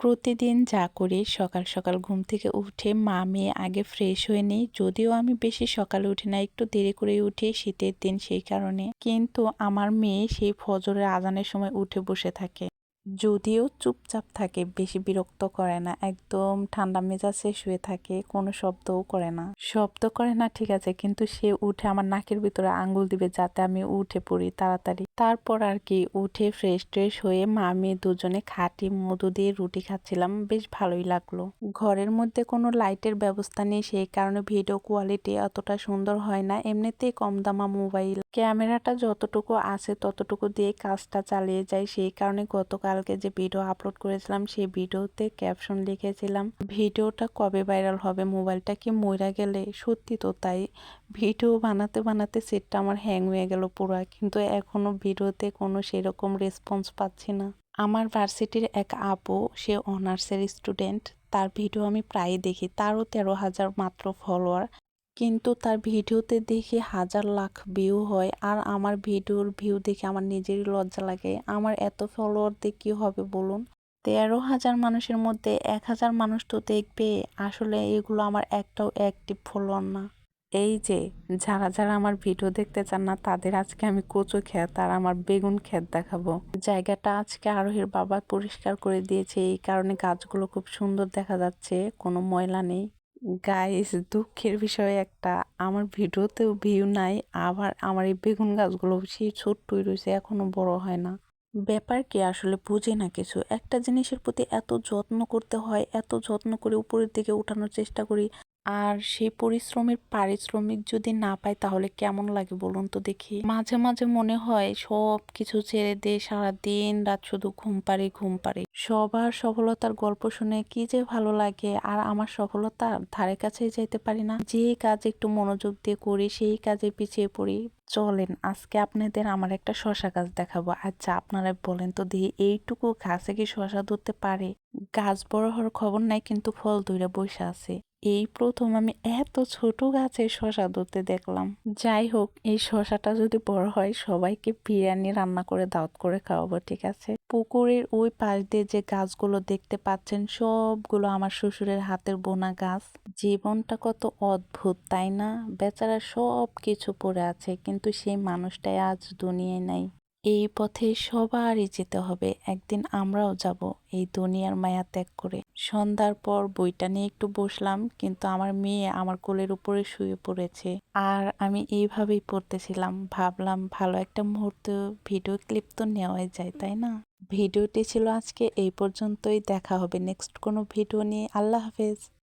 প্রতিদিন যা করি সকাল সকাল ঘুম থেকে উঠে মা মেয়ে আগে ফ্রেশ হয়ে নিই। যদিও আমি বেশি সকালে উঠি না, একটু দেরি করে উঠি শীতের দিন সেই কারণে। কিন্তু আমার মেয়ে সেই ফজরের আজানের সময় উঠে বসে থাকে। যদিও চুপচাপ থাকে, বেশি বিরক্ত করে না, একদম ঠান্ডা মেজাজে শুয়ে থাকে, কোনো শব্দও করে না। শব্দ করে না, ঠিক আছে, কিন্তু সে উঠে আমার নাকের ভিতরে আঙ্গুল দিবে যাতে আমি উঠে পড়ি তাড়াতাড়ি। তারপর আর কি, উঠে ফ্রেশ ট্রেশ হয়ে মা, মেয়ে দুজনে খাঁটি মধু দিয়ে রুটি খাচ্ছিলাম, বেশ ভালোই লাগল। ঘরের মধ্যে কোনো লাইটের ব্যবস্থা নেই, সেই কারণে ভিডিও কোয়ালিটি অতটা সুন্দর হয় না, এমনিতেই কম দামা মোবাইল। ক্যামেরাটা যতটুকু আছে ততটুকু দিয়ে কাজটা চালিয়ে যায় সেই কারণে গতকালকে যে ভিডিও আপলোড করেছিলাম, সেই ভিডিওতে ক্যাপশন লিখেছিলাম, ভিডিওটা কবে ভাইরাল হবে? মোবাইলটা কি মইরা গেলে? সত্যি তো তাই ভিডিও বানাতে বানাতে সেটটা আমার হ্যাং হয়ে গেল পুরো, কিন্তু এখনও ভিডিওতে কোনো সেরকম রেসপন্স পাচ্ছি না। আমার ভার্সিটির এক আপু, সে অনার্সের স্টুডেন্ট তার ভিডিও আমি প্রায় দেখি, তারও তেরো হাজার মাত্র ফলোয়ার কিন্তু তার ভিডিওতে দেখি হাজার লাখ ভিউ হয় আর আমার ভিডিওর ভিউ দেখে আমার নিজেরই লজ্জা লাগে। আমার এত ফলোয়ার দিয়ে কী হবে বলুন? তেরো হাজার মানুষের মধ্যে এক হাজার মানুষ তো দেখবে। আসলে এগুলো আমার একটাও অ্যাক্টিভ ফলোয়ার না। এই যে, যারা যারা আমার ভিডিও দেখতে চান না, তাদের আজকে আমি কচু ক্ষেত আর আমার বেগুন ক্ষেত দেখাবো। জায়গাটা আজকে আরোহীর বাবা পরিষ্কার করে দিয়েছে। এই কারণে গাছগুলো খুব সুন্দর দেখা যাচ্ছে, কোনো ময়লা নেই। গাইস দুঃখের বিষয় একটা, আমার ভিডিওতেও ভিউ নাই, আবার আমার এই বেগুন গাছগুলো সেই ছোট্টই রয়েছে এখনও বড় হয় না। ব্যাপার কি, আসলে বুঝি না কিছু। একটা জিনিসের প্রতি এত যত্ন করতে হয়, এত যত্ন করে উপরের দিকে উঠানোর চেষ্টা করি আর সেই পরিশ্রমের পারিশ্রমিক যদি না পাই তাহলে কেমন লাগে বলুন তো দেখি? মাঝে মাঝে মনে হয় সব কিছু ছেড়ে দিয়ে সারা দিন রাত শুধু ঘুম পারি ঘুম পারি সবার সফলতার গল্প শুনে কি যে ভালো লাগে আর আমার সফলতা ধারে কাছে যাইতে পারি না। যে কাজ একটু মনোযোগ দিয়ে করি, সেই কাজে পিছিয়ে পড়ি। চলেন, আজকে আপনাদের আমার একটা শশা গাছ দেখাবো। আচ্ছা আপনারা বলেন তো দেখি এইটুকু গাছে কি শশা ধরতে পারে? গাছ বড় হওয়ার খবর নাই, কিন্তু ফল ধরে বসে আছে। এই প্রথম আমি এত ছোট গাছে শশা ধরতে দেখলাম। যাই হোক, এই শশাটা যদি বড় হয়, সবাইকে বিরিয়ানি রান্না করে দাওয়াত করে খাওয়াবো, ঠিক আছে? পুকুরের ওই পাশ দিয়ে যে গাছগুলো দেখতে পাচ্ছেন, সবগুলো আমার শ্বশুরের হাতের বোনা গাছ। জীবনটা কত অদ্ভুত, তাই না? বেচারা সব কিছু পড়ে আছে, কিন্তু সেই মানুষটাই আজ দুনিয়ায় নাই। এই পথে সবারই যেতে হবে। একদিন আমরাও যাব এই দুনিয়ার মায়া ত্যাগ করে। সন্ধ্যার পর বইটা নিয়ে একটু বসলাম, কিন্তু আমার মেয়ে আমার কোলের উপরে শুয়ে পড়েছে। আর আমি এইভাবেই পড়তেছিলাম। ভাবলাম ভালো একটা মুহূর্ত, ভিডিও ক্লিপ তো নেওয়াই যায়, তাই না? ভিডিওটি ছিল আজকে, এই পর্যন্তই। দেখা হবে নেক্সট কোনো ভিডিও নিয়ে। আল্লাহ হাফেজ।